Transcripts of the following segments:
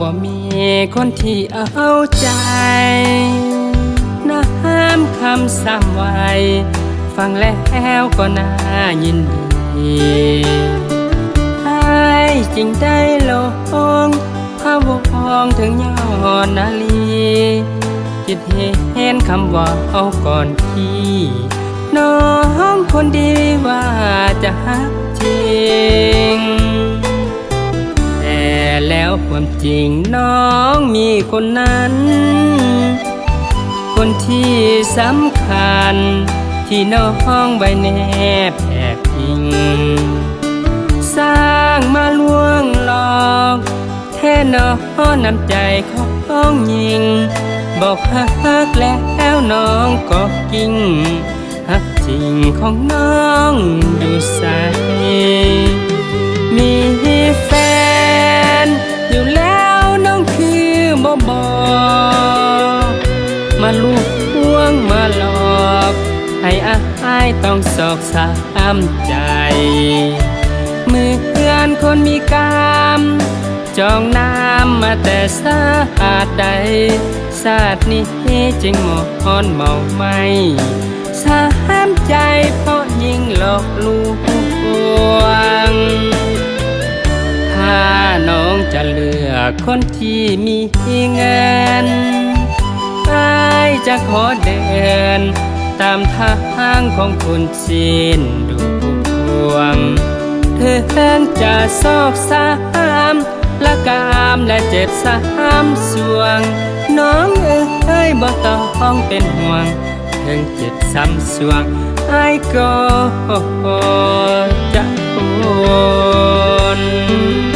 บ่มีคนที่เอาใจ น้ำคำซ้ำไว้ ฟังแล้วก็น่ายินดีให้จริงได้ลงพระวงถึงยอดนาลีคิดเห็นคำว่าเอาก่อนพี่น้องคนดีว่าจะฮักจริง ความจริงน้องมีคนนั้น คนที่สำคัญ ที่น้องใบแนบแอบอิง สร้างมาลวงหลอกแท่น้องน้ำใจของยิง บอกฮักแล้วน้องก็กิ้งฮักจริงของน้องอยู่ใส มาลูกพวงมาหลอก ให้อายต้องสอกสามใจ มือเพื่อนคนมีกรรมจองน้ำมาแต่สาดใดศาสตร์นี้จึงหมอนเมาไม่สามใจเพราะยิ่งหลอกลวง เลือกคนที่มีเงินอายจะขอเดิน ตามทางของคุณสินดูพวงเธอเพิ่งจะซอกสามละกามและเจ็บสามสวง น้องเอ้ยบ่ต้องเป็นห่วงเพิ่งเจ็บซ้ำสวงไอ้ก็จะทน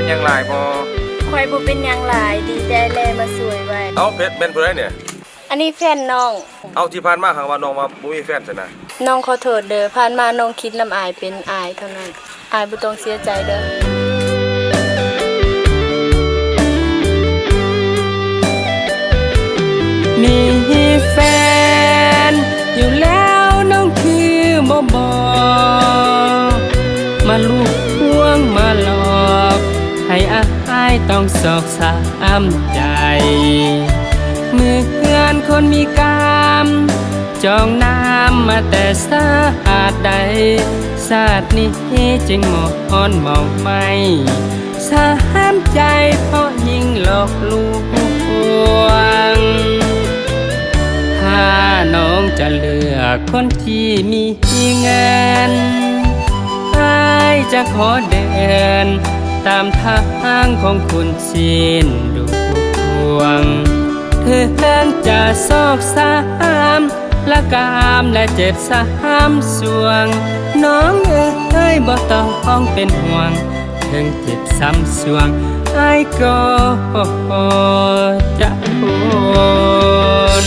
เป็นอย่างไรบอคอยบ่เป็นหยังหลายดีใจแลมาสวยไว้ เอาเพชรเป็นเพื่อนเนี่ยอันนี้แฟนน้อง เอาที่ผ่านมาครั้งว่าน้องมาบ่มีแฟนซะนะน้องขอโทษเด้อผ่านมาน้องคิดลำอายเป็นอายเท่านั้นอายบ่ต้องเสียใจเด้อ องสอกสามใจมือเพื่อนคนมีกรรมจองน้ำมาแต่สาดใดศาสตร์นี้จึงหมอนเมาไม่สามใจเพราะยิ่งหลอกลวง ถ้าน้องจะเลือกคนที่มีเงินอายจะขอเดิน ตามทางของคุณสิ้นดูพวงเธอเพิ่งจะซอกสามละกามและเจ็บสามสวง น้องเอ้ยบ่ต้องเป็นห่วงเพิ่งเจ็บซ้ำสวงไอ้ก็จะทน